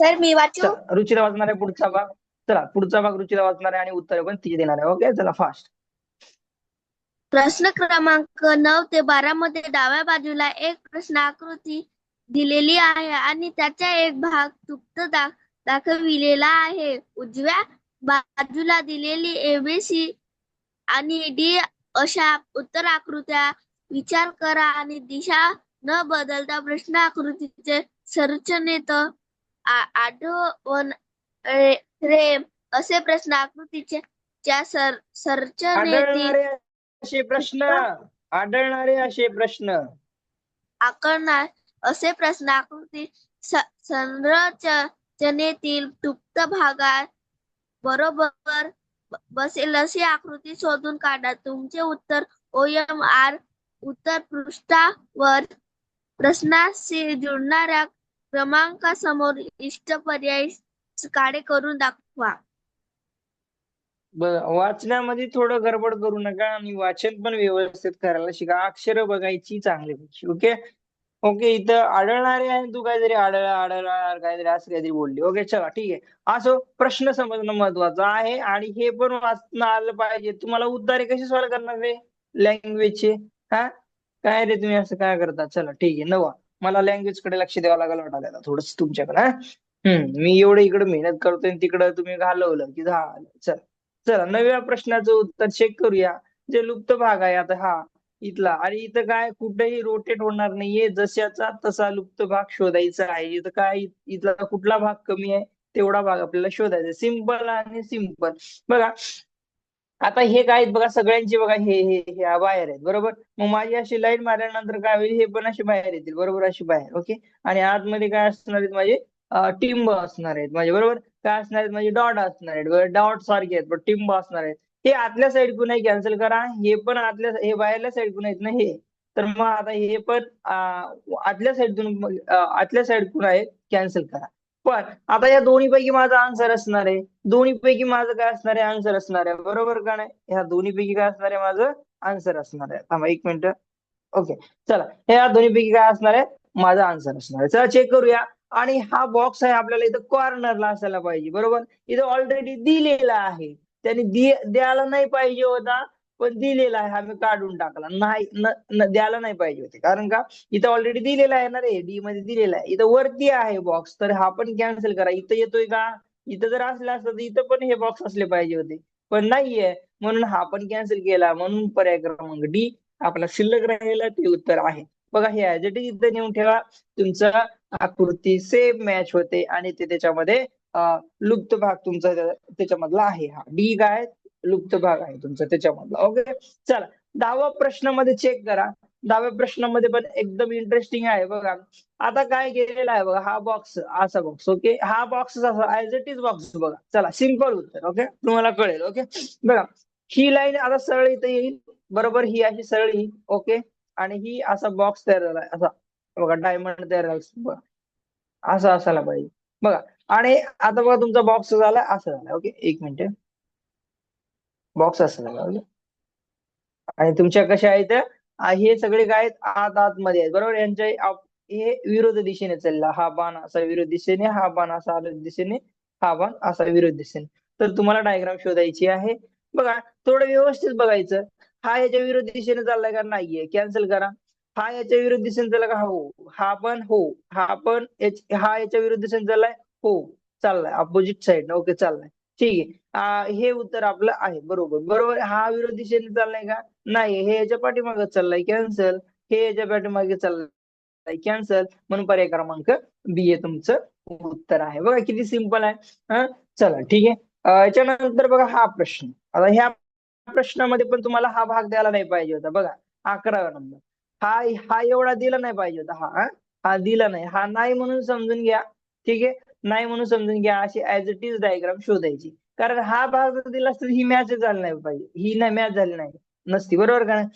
Sir मी वाचू? चला रुचिरा वाचणार आहे पुढचा भाग. चला पुढचा भाग रुचिरा वाचणार आहे आणि उत्तर पण तिचे देणार आहे. ओके चला फास्ट प्रश्न क्रमांक नऊ ते बारा मध्ये डाव्या बाजूला एक प्रश्न आकृती दिलेली आहे आणि त्याचा एक भाग तुप्त दा दाखविलेला आहे. उजव्या बाजूला दिलेली एबीसी आणि डी अशा उत्तर आकृत्या विचार करा आणि दिशा न बदलता प्रश्न आकृतीचे संरचनेत आ- आढळून रे रे असे प्रश्न आकृतीचे च्या सर संरचनेतील आढळणारे असे प्रश्न आढळणारे असे प्रश्न. आकारणार असे प्रश्न आकृती स- संरचनेतील गुप्त भागात बरोबर ब- बसेल अशी आकृती शोधून काढा. तुमचे उत्तर ओ एम आर उत्तर पृष्ठावर प्रश्नाशी जुळणाऱ्या क्रमांकासमोर इष्ट पर्याय काळे करून दाखवा. बघा वाचण्यामध्ये थोडं गडबड करू नका आणि वाचन पण व्यवस्थित करायला शिका. अक्षर बघायची चांगल्यापैकी ओके? ओके इथं आढळणारे आहे तू काहीतरी आढळ आढळणार काहीतरी असं काहीतरी बोलली. ओके चला ठीक आहे. असो प्रश्न समजणं महत्वाचं आहे आणि हे पण वाचणं आलं पाहिजे. तुम्हाला उद्गारे कसे सॉल्व्ह करणार रे लँग्वेजचे हा? काय रे तुम्ही असं काय करता? चला ठीक आहे नवा. मला लँग्वेजकडे लक्ष द्यावं लागेल वाटायला आता थोडस तुमच्याकडे हा? हम्म. मी एवढं इकडे मेहनत करतोय तिकडं तुम्ही घालवलं की झालं चला. चला नव्या प्रश्नाचं उत्तर चेक करूया. जे लुप्त भाग आहे आता हा इथला. आणि इथं काय कुठेही रोटेट होणार नाहीये. जशाचा तसा लुप्त भाग शोधायचा आहे. इथं काय इथला कुठला भाग कमी आहे तेवढा भाग आपल्याला शोधायचा सिंपल आणि सिंपल बघा आता हे काय आहेत बघा सगळ्यांचे बघा हे हे हे बाहेर आहेत बरोबर? मग माझी अशी लाईन मारल्यानंतर काय होईल? हे पण असे बाहेर येतील बरोबर? अशी बाहेर ओके? आणि आतमध्ये काय असणार आहेत माझे? टिंब असणार आहेत माझे बरोबर? काय असणार आहेत म्हणजे डॉट असणार आहेत डॉट सारखे आहेत पण टिंब असणार आहेत. हे आतल्या साईड नाही कॅन्सल करा. हे पण आतल्या हे बाहेरल्या साईड आहेत ना हे? तर मग आता हे पण आतल्या साईडतून आतल्या साईडतून आहेत कॅन्सल करा. पण आता या दोन्ही पैकी माझा आन्सर असणार आहे. दोन्ही पैकी माझं काय असणार आहे? आन्सर असणार आहे. बरोबर का नाही? ह्या दोन्ही पैकी काय असणार आहे? माझं आन्सर असणार आहे. थांबा एक मिनिट. ओके चला. ह्या दोन्ही पैकी काय असणार आहे? माझा आन्सर असणार आहे. चला चेक करूया. आणि हा बॉक्स आहे आपल्याला इथं कॉर्नरला असायला पाहिजे. बरोबर? इथं ऑलरेडी दिलेला आहे. त्याने द्यायला नाही पाहिजे होता. पण दिलेला आहे हा मी काढून टाकला. नाही द्यायला नाही पाहिजे होते. कारण का इथं ऑलरेडी दिलेला आहे ना रे डी मध्ये दिलेला आहे. इथं वरती आहे बॉक्स तर हा पण कॅन्सल करा. इथं येतोय का? इथं जर असला असतं तर इथं पण हे बॉक्स असले पाहिजे होते. पण नाहीये. म्हणून हा पण कॅन्सल केला. म्हणून पर्याय क्रमांक डी आपला शिल्लक राहिला ते उत्तर आहे. बघा हे ऍज इथं नेऊन ठेवा. तुमचा आकृती सेम मॅच होते आणि ते त्याच्यामध्ये लुप्त भाग तुमचा त्याच्यामधला आहे हा. डी काय? लुप्त भाग आहे तुमचा त्याच्यामधला. ओके चला दहावा प्रश्नामध्ये चेक करा. दहाव्या प्रश्नामध्ये पण एकदम इंटरेस्टिंग आहे बघा. आता काय केलेला आहे बघा हा बॉक्स असा बॉक्स ओके हा बॉक्स असा ऍज इट इज बॉक्स बघा. चला सिंपल उत्तर ओके तुम्हाला कळेल ओके बघा ही लाईन आता सरळ इथं येईल. बरोबर ही अशी सरळ ही ओके आणि ही असा बॉक्स तयार झाला असा. बघा डायमंड तयार झाला बघा. असं असायला पाहिजे. बघा आणि आता बघा तुमचा बॉक्स झाला असं झाला ओके एक मिनिट बॉक्स असणार आणि तुमच्या कशा आहेत? हे सगळे काय आहेत? आत आतमध्ये आहेत बरोबर? यांच्या हे विरोध दिशेने चालला हा बाण असा विरोध दिशेने हा बाण असा दिशेने हा बाण असा विरोध दिशेने. तर तुम्हाला डायग्राम शोधायची आहे. बघा थोडं व्यवस्थित बघायचं. हा याच्या विरोध दिशेने चाललाय का नाहीये? कॅन्सल करा. हा याच्या विरुद्ध दिशेने चालला का? हो. हा पण हो. हा पण हा याच्या विरुद्ध दिशेने चाललाय? हो. चाललाय. अपोजिट साइड ओके चाललाय. ठीक आहे. हे उत्तर आपलं आहे. बरोबर. बरोबर. हा विरोधी दिशेने चाललाय का? नाही. हे याच्या पाठीमागे चाललाय. कॅन्सल हे याच्या पाठीमागे चाललाय. कॅन्सल म्हणून पर्याय क्रमांक बी हे तुमचं उत्तर आहे. बघा किती सिंपल आहे. हा? चला ठीक आहे. याच्यानंतर बघा हा प्रश्न. आता ह्या प्रश्नामध्ये पण तुम्हाला हा भाग द्यायला नाही पाहिजे होता. बघा अकरावा नंबर. हा हा एवढा दिला नाही पाहिजे होता. हा हा? हा दिला नाही. हा नाही म्हणून समजून घ्या. ठीक आहे? नाही म्हणून समजून घ्या अशी ऍज इट इज डायग्राम शोधायची. कारण हा भाग जर दिला असता ही मॅच झाली नाही पाहिजे. ही नाही मॅच झाली नाही. नसती बरोबर का नाही?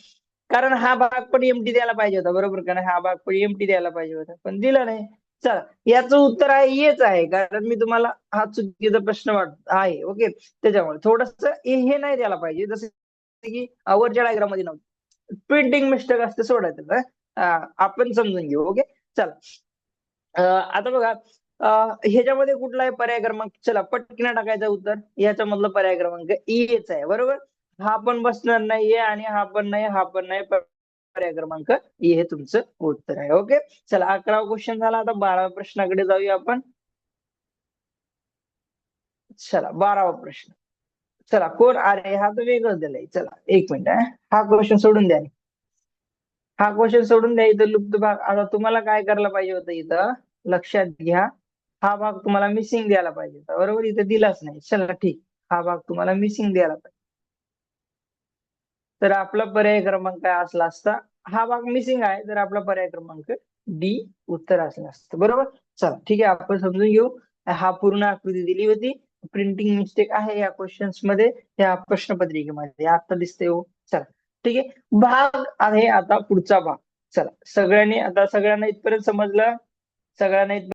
कारण हा भाग पण एमटी द्यायला पाहिजे होता बरोबर का नाही? हा भाग पण एमटी द्यायला पाहिजे होता. पण दिला नाही. चला याचं उत्तर आहे हेच आहे. कारण मी तुम्हाला हा चुकीचा प्रश्न वाट आहे ओके त्याच्यामुळे थोडस हे नाही द्यायला पाहिजे. जसं की अं, वरच्या डायग्राममध्ये नव्हतं. प्रिंटिंग मिस्टेक असते सोडायचं. आपण समजून घेऊ ओके चला. आता बघा ह्याच्यामध्ये कुठला आहे पर्याय क्रमांक चला पटकन टाकायचं उत्तर. याच्यामधलं पर्याय क्रमांक एच आहे बरोबर? हा पण बसणार नाहीये आणि हा पण नाही हा पण नाही पर्याय क्रमांक हे तुमचं उत्तर आहे ओके? चला अकरावा क्वेश्चन झाला आता बाराव्या प्रश्नाकडे जाऊया आपण. चला बारावा प्रश्न. चला कोण? अरे हा तर वेगळं दिलाय. चला एक मिनिट हा. क्वेश्चन सोडून द्या. हा क्वेश्चन सोडून द्या इथं लुप्त भाग. आता तुम्हाला काय करायला पाहिजे होतं इथं? लक्षात घ्या. हा भाग तुम्हाला मिसिंग द्यायला पाहिजे. बरोबर इथं दिलाच नाही. चला ठीक. हा भाग तुम्हाला मिसिंग द्यायला पाहिजे. तर आपला पर्याय क्रमांक काय असला असता हा भाग मिसिंग आहे. तर आपला पर्याय क्रमांक डी उत्तर असला असतं. बरोबर? चला ठीक आहे. आपण समजून घेऊ. हा पूर्ण आकृती दिली होती. प्रिंटिंग मिस्टेक आहे या क्वेश्चन्समध्ये या प्रश्नपत्रिकेमध्ये. आता दिसते हो. चला ठीक आहे. भाग आहे आता पुढचा भाग. चला सगळ्यांनी आता सगळ्यांना इथपर्यंत समजलं? सगळ्यांना